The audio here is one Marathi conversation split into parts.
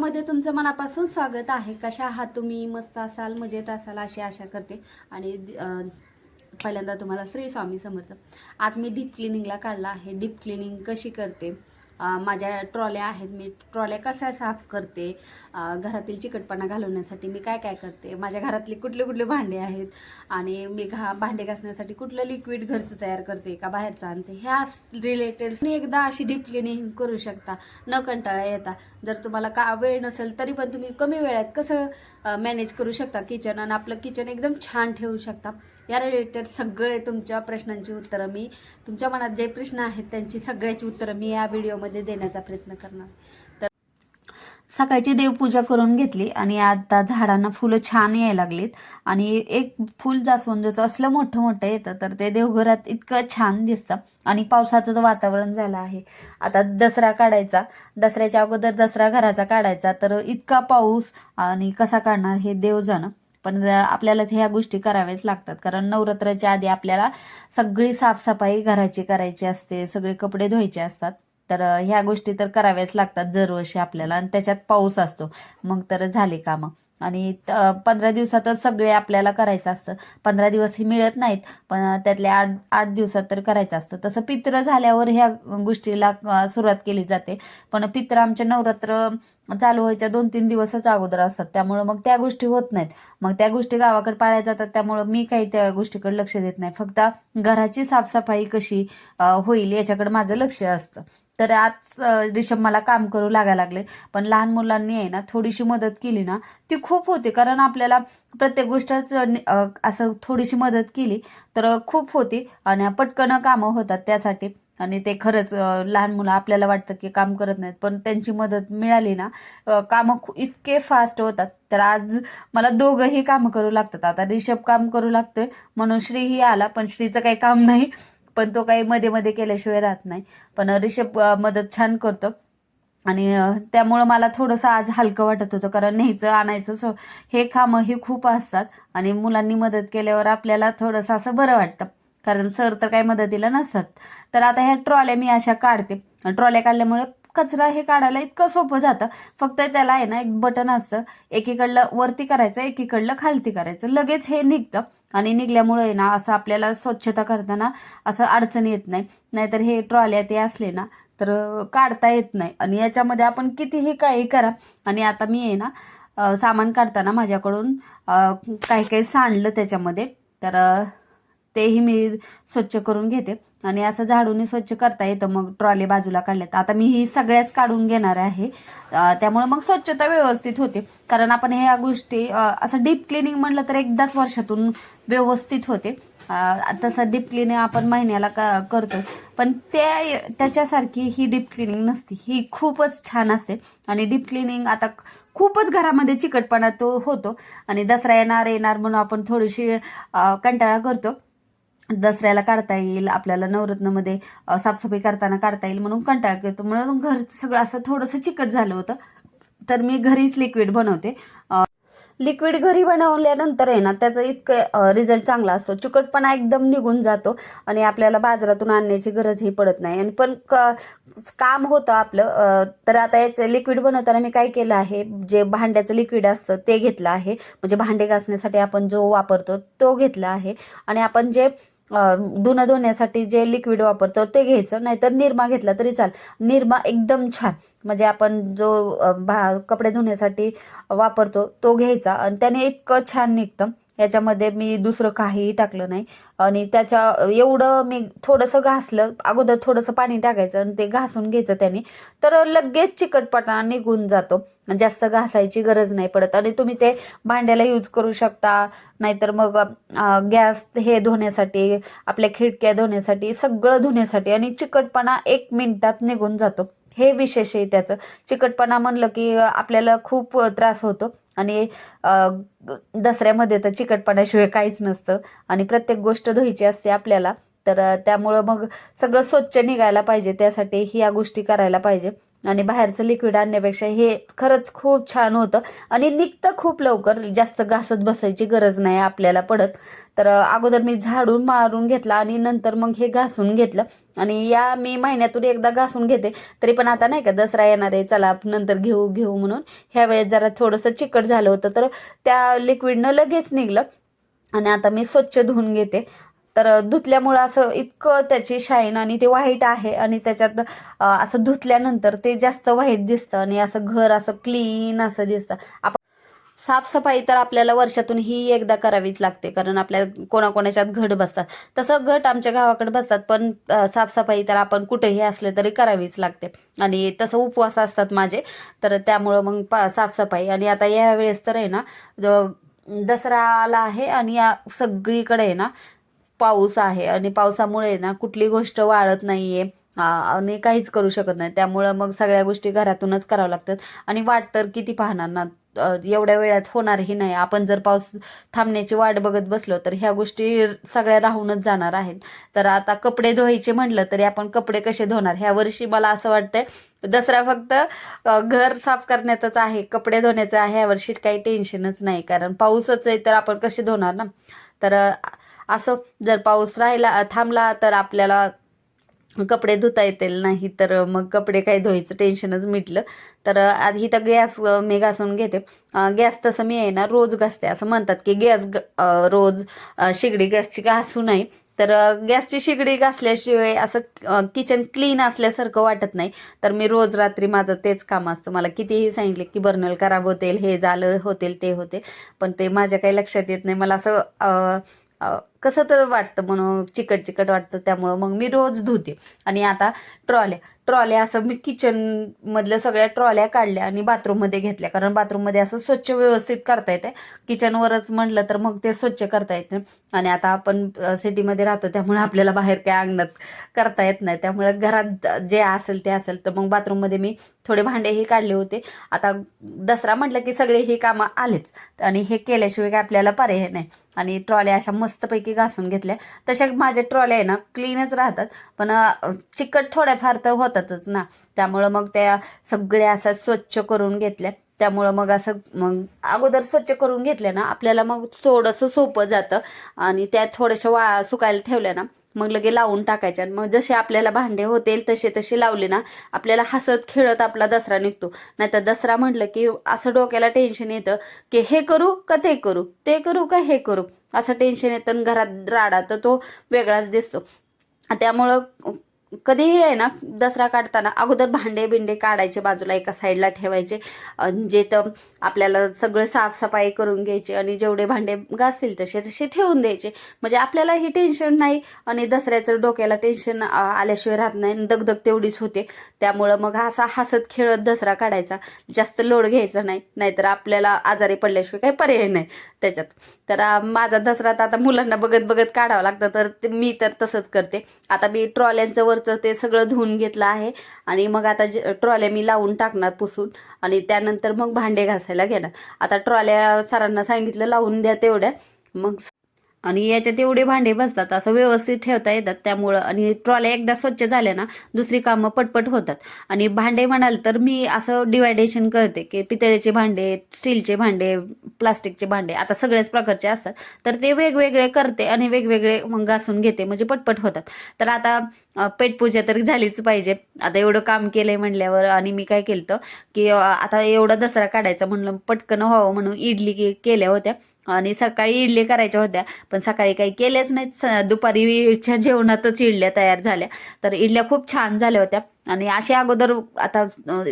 व्हिडिओमध्ये तुमचं मनापासून स्वागत आहे. कशा आहात तुम्ही? मस्त असाल मजेत असाल अशी आशा करते. आणि पहिल्यांदा तुम्हाला श्री स्वामी समर्थ. आज मी डीप क्लिनिंगला काढला आहे. डीप क्लिनिंग कशी करते? माझ्या ट्रॉल्या आहेत. मी ट्रॉल्या कशा साफ करते? घरातील चिकटपणा घालवण्यासाठी मी काय काय करते? माझ्या घरातली कुठले कुठले भांडे आहेत? आणि मी घा भांडे घासण्यासाठी कुठलं लिक्विड घरचं तयार करते का बाहेरचं आणते? ह्या रिलेटेड तुम्ही एकदा अशी डीप क्लिनिंग करू शकता. न कंटाळा येता. जर तुम्हाला का वेळ नसेल तरी पण तुम्ही कमी वेळात कसं मॅनेज करू शकता किचन आणि आपलं किचन एकदम छान ठेवू शकता. या रिलेटेड सगळे तुमच्या प्रश्नांची उत्तरं मी तुमच्या मनात जे प्रश्न आहेत त्यांची सगळ्याची उत्तरं मी या व्हिडिओमध्ये देण्याचा प्रयत्न करणार. सकाळची देवपूजा करून घेतली आणि आता झाडांना फुलं छान यायला लागलीत. आणि एक फुल जास्वंदचं असलं मोठं मोठं येतं तर ते देवघरात इतकं छान दिसतं. आणि पावसाचं जर वातावरण झालं आहे आता दसरा काढायचा. दसऱ्याच्या अगोदर दसरा घराचा काढायचा तर इतका पाऊस आणि कसा काढणार हे देव जाणं. पण आपल्याला ह्या गोष्टी कराव्याच लागतात कारण नवरात्राच्या आधी आपल्याला सगळी साफसफाई घराची करायची असते सगळे कपडे धुवायचे असतात. तर ह्या गोष्टी तर कराव्याच लागतात दरवर्षी आपल्याला आणि त्याच्यात पाऊस असतो. मग तर झाले कामं. आणि पंधरा दिवसातच सगळे आपल्याला करायचं असतं. पंधरा दिवस हे मिळत नाहीत पण त्यातल्या आठ आठ दिवसात तर करायचं असतं. तसं पित्र झाल्यावर ह्या गोष्टीला सुरुवात केली जाते. पण पित्र आमच्या नवरात्र चालू व्हायच्या दोन तीन दिवसच अगोदर असतात. त्यामुळं मग त्या गोष्टी होत नाहीत. मग त्या गोष्टी गावाकडे पाळल्या जातात. त्यामुळं मी काही त्या गोष्टीकडे लक्ष देत नाही. फक्त घराची साफसफाई कशी होईल याच्याकडे माझं लक्ष असतं. तर आज रिषभ मला काम करू लागायला लागले. पण लहान मुलांनी आहे ना थोडीशी मदत केली ना ती खूप होते. कारण आपल्याला प्रत्येक गोष्टच असं थोडीशी मदत केली तर खूप होती. आणि पटकन कामं होतात त्यासाठी. आणि ते खरंच लहान मुलं आपल्याला वाटतं की काम करत नाहीत. पण त्यांची मदत मिळाली ना कामं इतके फास्ट होतात. तर आज मला दोघंही कामं करू लागतात. आता रिषभ काम करू लागतोय. म्हणून श्रीही आला पण श्रीचं काही काम नाही. पण तो काही मध्ये मध्ये केल्याशिवाय राहत नाही. पण रिषभ मदत छान करतो. आणि त्यामुळं मला थोडंसं आज हलकं वाटत होतं. कारण न्यायचं आणायचं सो हे कामं हे खूप असतात. आणि मुलांनी मदत केल्यावर आपल्याला थोडंसं असं बरं वाटतं. कारण सर तर काही मदतीला नसतात. तर आता ह्या ट्रॉल्या मी अशा काढते. ट्रॉल्या काढल्यामुळे कचरा हे काढायला इतकं सोपं जातं. फक्त त्याला आहे ना एक बटन असतं. एकीकडलं वरती करायचं एकीकडलं खालती करायचं. लगेच हे निघतं. आणि निघल्यामुळे आहे ना असं आपल्याला स्वच्छता करताना असं अडचण येत नाही. नाहीतर हे ट्रॉल्या ते असले ना तर काढता येत नाही. आणि याच्यामध्ये आपण कितीही काही करा. आणि आता मी आहे ना सामान काढताना माझ्याकडून काही काही सांडलं त्याच्यामध्ये. तर तेही मी स्वच्छ करून घेते. आणि असं झाडूने स्वच्छ करता येतं मग ट्रॉली बाजूला काढल्यात. आता मी ही सगळ्याच काढून घेणार आहे. त्यामुळे मग स्वच्छता व्यवस्थित होते. कारण आपण ह्या गोष्टी असं डीप क्लिनिंग म्हटलं तर एकदाच वर्षातून व्यवस्थित होते. तसं डीप क्लिनिंग आपण महिन्याला का करतो पण त्या त्याच्यासारखी ही डीप क्लिनिंग नसते. ही खूपच छान असते. आणि डीप क्लिनिंग आता खूपच घरामध्ये चिकटपणा तो होतो. आणि दसरा येणार येणार म्हणून आपण थोडीशी कंटाळा करतो. दसऱ्याला काढता येईल आपल्याला नवरत्नमध्ये साफसफाई करताना काढता येईल म्हणून कंटाळा करतो म्हणून घर सगळं असं थोडंसं चिकट झालं होतं. तर मी घरीच लिक्विड बनवते. लिक्विड घरी बनवल्यानंतर आहे ना त्याचं इतकं रिझल्ट चांगला असतो. चिकटपणा एकदम निघून जातो आणि आपल्याला बाजारातून आणण्याची गरजही पडत नाही. आणि पण क- काम होतं आपलं तर आता याचं लिक्विड बनवताना मी काय केलं आहे जे भांड्याचं लिक्विड असतं ते घेतलं आहे. म्हणजे भांडे घासण्यासाठी आपण जो वापरतो तो घेतला आहे. आणि आपण जे धुणं धुण्यासाठी जे लिक्विड वापरतो ते घ्यायचं नाहीतर निरमा घेतला तरी चाल निरमा एकदम छान. म्हणजे आपण जो भा कपडे धुण्यासाठी वापरतो तो घ्यायचा. आणि त्याने इतकं छान निघतं. याच्यामध्ये मी दुसरं काहीही टाकलं नाही. आणि त्याच्या एवढं मी थोडंसं घासलं. अगोदर थोडंसं पाणी टाकायचं आणि ते घासून घ्यायचं त्याने. तर लगेच चिकटपणा निघून जातो. जास्त घासायची गरज नाही पडत. आणि तुम्ही ते भांड्याला यूज करू शकता. नाहीतर मग गॅस हे धुण्यासाठी आपल्या खिडक्या धुण्यासाठी सगळं धुण्यासाठी. आणि चिकटपणा एक मिनटात निघून जातो. हे विशेष आहे त्याचं. चिकटपणा म्हणलं की आपल्याला खूप त्रास होतो. आणि दसऱ्यामध्ये तर चिकटपणाशिवाय काहीच नसतं. आणि प्रत्येक गोष्ट धुवायची असते आपल्याला. तर त्यामुळं मग सगळं स्वच्छ निघायला पाहिजे. त्यासाठी ह्या गोष्टी करायला पाहिजे. आणि बाहेरचं लिक्विड आणण्यापेक्षा हे खरंच खूप छान होतं. आणि निघतं खूप लवकर. जास्त घासत बसायची गरज नाही आपल्याला पडत. तर अगोदर मी झाडून मारून घेतला आणि नंतर मग हे घासून घेतलं. आणि या मी महिन्यातून एकदा घासून घेते. तरी पण आता नाही का दसरा येणार आहे. चला नंतर घेऊ घेऊ म्हणून. ह्या वेळेस जरा थोडंसं चिकट झालं होतं. तर त्या लिक्विडनं लगेच निघलं. आणि आता मी स्वच्छ धुवून घेते. तर धुतल्यामुळं असं इतकं त्याची शाईन आणि ते व्हाईट आहे आणि त्याच्यात असं धुतल्यानंतर ते जास्त व्हाईट दिसतं आणि असं घर असं क्लीन असं दिसतं. आपण साफसफाई तर आपल्याला वर्षातून ही एकदा करावीच लागते कारण आपल्या कोणाकोणाच्यात घट बसतात. तसं घट आमच्या गावाकडे बसतात पण साफसफाई तर आपण कुठेही असले तरी करावीच लागते. आणि तसं उपवास असतात माझे तर त्यामुळं मग पा साफसफाई. आणि आता या वेळेस तर आहे ना द- दसरा आला आहे आणि या सगळीकडे आहे ना पाऊस आहे आणि पावसामुळे ना कुठली गोष्ट वाळत नाहीये. आहे आणि काहीच करू शकत नाही. त्यामुळं मग सगळ्या गोष्टी घरातूनच कराव्या लागतात. आणि वाट तर किती पाहणार ना? एवढ्या वेळात होणारही नाही. आपण जर पाऊस थांबण्याची वाट बघत बसलो तर ह्या गोष्टी सगळ्या राहूनच जाणार आहेत. तर आता कपडे धुवायचे म्हटलं तरी आपण कपडे कसे धुणार ह्या वर्षी मला असं वाटतंय दसरा फक्त घर साफ करण्यातच आहे. कपडे धुण्याचं आहे. ह्या वर्षी काही टेन्शनच नाही. कारण पाऊसच आहे तर आपण कसे धुणार ना? तर असं जर पाऊस राहिला थांबला तर आपल्याला कपडे धुता येतील. नाही तर मग कपडे काही धुवायचं टेन्शनच मिटलं. तर आधी तर गॅस मी घासून घेते. गॅस तसं मी आहे ना रोज घासते. असं म्हणतात की गॅस ग- रोज शेगडी गॅसची घासू नये. तर गॅसची शेगडी घासल्याशिवाय असं किचन क्लीन असल्यासारखं वाटत नाही. तर मी रोज रात्री माझं तेच काम असतं. मला कितीही सांगितले की बर्नल खराब होतील हे झालं होतील ते होते पण ते माझ्या काही लक्षात येत नाही. मला असं कसं तर वाटतं म्हणून चिकट चिकट वाटतं त्यामुळं मग मी रोज धुते. आणि आता ट्रॉल्या ट्रॉल्या असं मी किचन मधल्या सगळ्या ट्रॉल्या काढल्या आणि बाथरूममध्ये घेतल्या. कारण बाथरूममध्ये असं स्वच्छ व्यवस्थित करता येते किचनवरच म्हटलं तर मग ते स्वच्छ करता येते आणि आता आपण सिटीमध्ये राहतो त्यामुळे आपल्याला बाहेर काय अंगणात करता येत नाही. त्यामुळे घरात जे असेल ते असेल तर मग बाथरूममध्ये मी थोडे भांडेही काढले होते. आता दसरा म्हटलं की सगळे हे कामं आलेच. आणि हे केल्याशिवाय काय आपल्याला पर्याय नाही. आणि ट्रॉल्या अशा मस्तपैकी घासून घेतल्या. तशा माझ्या ट्रॉल्या आहे ना क्लीनच राहतात. पण चिकट थोड्याफार तर होतातच ना. त्यामुळं मग त्या सगळ्या असं स्वच्छ करून घेतल्या. त्यामुळं मग असं मग अगोदर स्वच्छ करून घेतल्या ना आपल्याला मग थोडंसं सोपं जातं. आणि त्या थोड्याशा वा सुकायला ठेवल्या ना मग लगे लावून टाकायच्या आणि मग जसे आपल्याला भांडे होतील तसे तसे लावले ना आपल्याला हसत खेळत आपला दसरा निघतो. नाहीतर दसरा म्हटलं की असं डोक्याला टेन्शन येतं की हे करू का ते करू ते करू का हे करू? असं टेन्शन येतं आणि घरात राडा तर तो वेगळाच दिसतो. त्यामुळं कधीही आहे ना दसरा काढताना अगोदर भांडे बिंडे काढायचे बाजूला एका साईडला ठेवायचे. जे तर आपल्याला सगळं साफसफाई करून घ्यायची आणि जेवढे भांडे घासतील तसे तसे ठेवून द्यायचे. म्हणजे आपल्याला हे टेन्शन नाही आणि दसऱ्याचं डोक्याला टेन्शन आल्याशिवाय राहत नाही आणि दगदग तेवढीच होते. त्यामुळं मग असा हसत खेळत दसरा काढायचा. जास्त लोड घ्यायचा नाही. नाहीतर आपल्याला आजारी पडल्याशिवाय काही पर्याय नाही. त्याच्यात. तर माझा दसरा तर आता मुलांना बघत बघत काढावं लागतं तर ते- मी तर तसंच करते. आता मी ट्रॉल्यांचं वरचं ते सगळं धुवून घेतलं आहे आणि मग आता जे ट्रॉल्या मी लावून टाकणार पुसून आणि त्यानंतर मग भांडे घासायला घेणार. आता ट्रॉल्या सरांना सांगितलं लावून द्या तेवढ्या. मग आणि याच्यात एवढे भांडे बसतात असं व्यवस्थित ठेवता येतात त्यामुळं आणि ट्रॉल्या एकदा स्वच्छ झाल्या ना दुसरी कामं पटपट होतात. आणि भांडे म्हणाल तर मी असं डिवायडेशन करते की पितळेचे भांडे स्टीलचे भांडे प्लास्टिकचे भांडे आता सगळ्याच प्रकारचे असतात. तर ते वेगवेगळे करते आणि वेगवेगळे मग घासून घेते म्हणजे पटपट होतात. तर आता पेटपूजा तरी झालीच पाहिजे. आता एवढं काम केलंय म्हणल्यावर आणि मी काय केलं की आता एवढा दसरा काढायचा म्हणलं पटकन व्हावं म्हणून इडली केल्या होत्या. आणि सकाळी इडली करायच्या होत्या पण सकाळी काही केल्याच नाहीत. स- दुपारीच्या जेवणातच इडल्या तयार झाल्या. तर इडल्या खूप छान झाल्या होत्या. आणि अशा अगोदर आता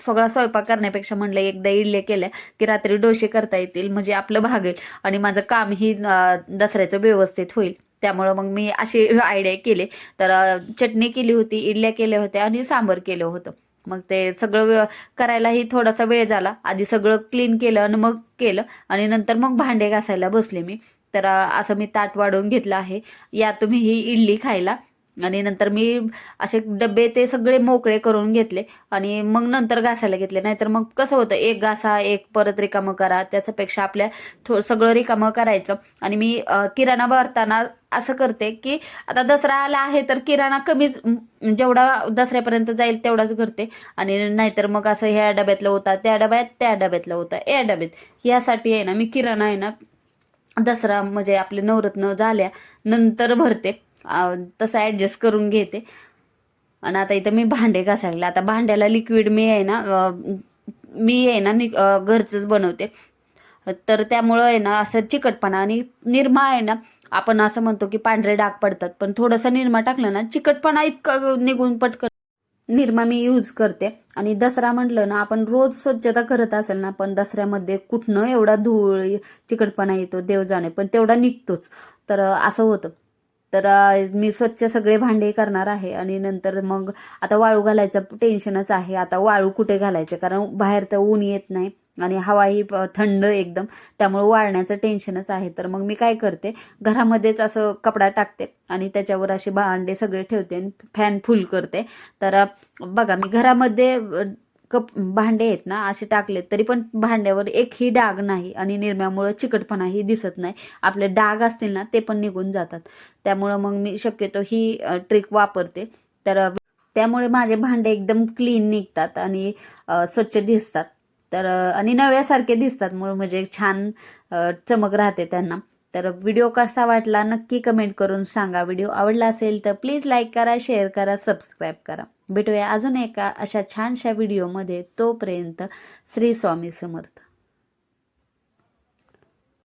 सगळा स्वयंपाक करण्यापेक्षा म्हणलं एकदा इडले केल्या की रात्री डोसे करता येतील म्हणजे आपलं भागेल आणि माझं कामही दसऱ्याचं व्यवस्थित होईल. त्यामुळं मग मी अशी आयडिया केले. तर चटणी केली होती इडल्या केल्या होत्या आणि सांबर केलं होतं. मग ते सगळं व्य- करायलाही थोडासा वेळ झाला. आधी सगळं क्लीन केलं आणि मग केलं. आणि नंतर मग भांडे घासायला बसले मी. तर असं मी ताट वाढवून घेतलं आहे. या तुम्ही ही इडली खायला. आणि नंतर मी असे डबे ते सगळे मोकळे करून घेतले. आणि मग नंतर घासायला घेतले. नाहीतर मग कसं होतं एक घासा एक परत रिकामं करा. त्याच्यापेक्षा आपल्या थो सगळं रिकामं करायचं. आणि मी किराणा भरताना असं करते की आता दसरा आला आहे तर किराणा कमीच जेवढा दसऱ्यापर्यंत जाईल तेवढाच करते आणि नाहीतर मग असं ह्या डब्यातलं होता त्या डब्यात त्या डब्यातलं होता या डब्यात. यासाठी आहे ना मी किराणा आहे ना दसरा म्हणजे आपले नवरत्न झाल्या नंतर भरते. तसं ॲडजस्ट करून घेते. आणि आता इथं मी भांडे घासायला आता भांड्याला लिक्विड मी आहे ना मी आहे ना नि- घरचंच बनवते. तर त्यामुळं आहे ना असं चिकटपणा आणि निरमा आहे ना आपण असं म्हणतो की पांढरे डाग पडतात. पण थोडंसं निरमा टाकलं ना चिकटपणा इतका निघून पटकन. निरमा मी यूज करते. आणि दसरा म्हटलं ना आपण रोज स्वच्छता करत असेल ना पण दसऱ्यामध्ये कुठनं एवढा धूळ चिकटपणा येतो देव जाणे पण तेवढा निघतोच. तर असं होतं. तर मी स्वच्छ सगळे भांडे करणार आहे आणि नंतर मग आता वाळू घालायचं टेन्शनच आहे. आता वाळू कुठे घालायचे? कारण बाहेर तर ऊन येत नाही आणि हवाही थंड एकदम. त्यामुळे वाळण्याचं टेन्शनच आहे. तर मग मी काय करते? घरामध्येच असं कपडा टाकते आणि त्याच्यावर असे भांडे सगळे ठेवते आणि फॅन फुल करते. तर बघा मी घरामध्ये कप भांडे आहेत ना असे टाकलेत तरी पण भांड्यावर एकही डाग नाही आणि निरम्यामुळं चिकटपणाही दिसत नाही. आपले डाग असतील ना ते पण निघून जातात. त्यामुळं मग मी शक्यतो ही ट्रिक वापरते. तर त्यामुळे माझे भांडे एकदम क्लीन निघतात आणि स्वच्छ दिसतात. तर आणि नव्यासारखे दिसतात. म्हणून म्हणजे छान चमक राहते त्यांना. तर व्हिडिओ कसा वाटला नक्की कमेंट करून सांगा. व्हिडिओ आवडला असेल तर प्लीज लाईक करा शेअर करा सबस्क्राईब करा. भेटूया अजून एका अशा छानशा व्हिडिओमध्ये तोपर्यंत श्री स्वामी समर्थ.